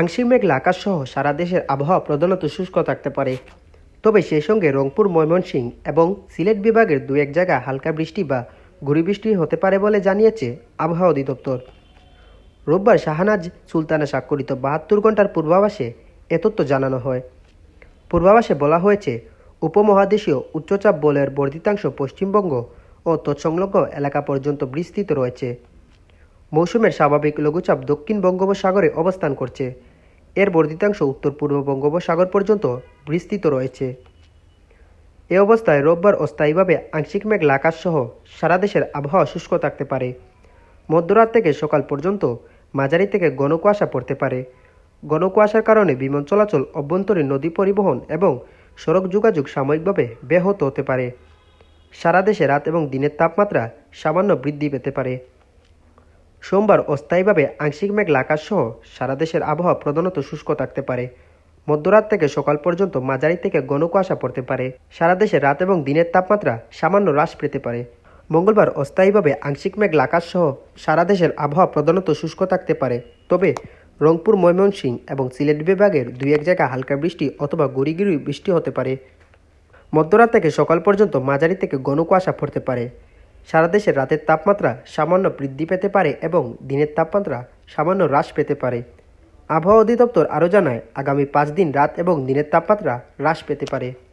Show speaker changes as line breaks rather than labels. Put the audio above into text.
আংশিক মেঘলা আকাশ সহ সারা দেশের আবহাওয়া প্রধানত শুষ্ক থাকতে পারে। তবে সেই সঙ্গে রংপুর ময়মনসিংহ এবং সিলেট বিভাগের দু এক জায়গায় হালকা বৃষ্টি বা বৃষ্টি হতে পারে বলে জানিয়েছে আবহাওয়া অধিদপ্তর। রোববার শাহনাজ সুলতানা স্বাক্ষরিত বাহাত্তর ঘণ্টার পূর্বাভাসে এ তথ্য জানানো হয়। পূর্বাভাসে বলা হয়েছে, উপমহাদেশীয় উচ্চচাপ বলয়ের বর্ধিতাংশ পশ্চিমবঙ্গ ও তৎসংলগ্ন এলাকা পর্যন্ত বিস্তৃত রয়েছে। মৌসুমের স্বাভাবিক লঘুচাপ দক্ষিণ বঙ্গোপসাগরে অবস্থান করছে। এর বর্ধিতাংশ উত্তর পূর্ব বঙ্গোপসাগর পর্যন্ত বিস্তৃত রয়েছে। এ অবস্থায় রোববার অস্থায়ীভাবে আংশিক মেঘলা আকাশ সহ সারা দেশের আবহাওয়া শুষ্ক থাকতে পারে। মধ্যরাত থেকে সকাল পর্যন্ত মাঝারি থেকে ঘন কুয়াশা পড়তে পারে। ঘন কুয়াশার কারণে বিমান চলাচল অভ্যন্তরীণ নদী পরিবহন এবং সড়ক যোগাযোগ সাময়িকভাবে ব্যাহত হতে পারে। সারা দেশে রাত এবং দিনের তাপমাত্রা সামান্য বৃদ্ধি পেতে পারে। সোমবার অস্থায়ীভাবে আংশিক মেঘলা আকাশ সহ সারা দেশের আবহাওয়া প্রধানত শুষ্ক থাকতে পারে। মধ্যরাত থেকে সকাল পর্যন্ত মাঝারি থেকে ঘন কুয়াশা পড়তে পারে। সারা দেশে রাত এবং দিনের তাপমাত্রা সামান্য হ্রাস পেতে পারে। মঙ্গলবার অস্থায়ীভাবে আংশিক মেঘলা আকাশ সহ সারা দেশের আবহাওয়া প্রধানত শুষ্ক থাকতে পারে। তবে রংপুর, ময়মনসিংহ এবং সিলেট বিভাগের দুই এক জায়গায় হালকা বৃষ্টি অথবা গুড়িগুড়ি বৃষ্টি হতে পারে। মধ্যরাত থেকে সকাল পর্যন্ত মাঝারি থেকে ঘন কুয়াশা পড়তে পারে। সারা দেশের রাতের তাপমাত্রা সামান্য বৃদ্ধি পেতে পারে এবং দিনের তাপমাত্রা সামান্য হ্রাস পেতে পারে। আবহাওয়া অধিদপ্তর আরও জানায়, আগামী পাঁচ দিন রাত এবং দিনের তাপমাত্রা হ্রাস পেতে পারে।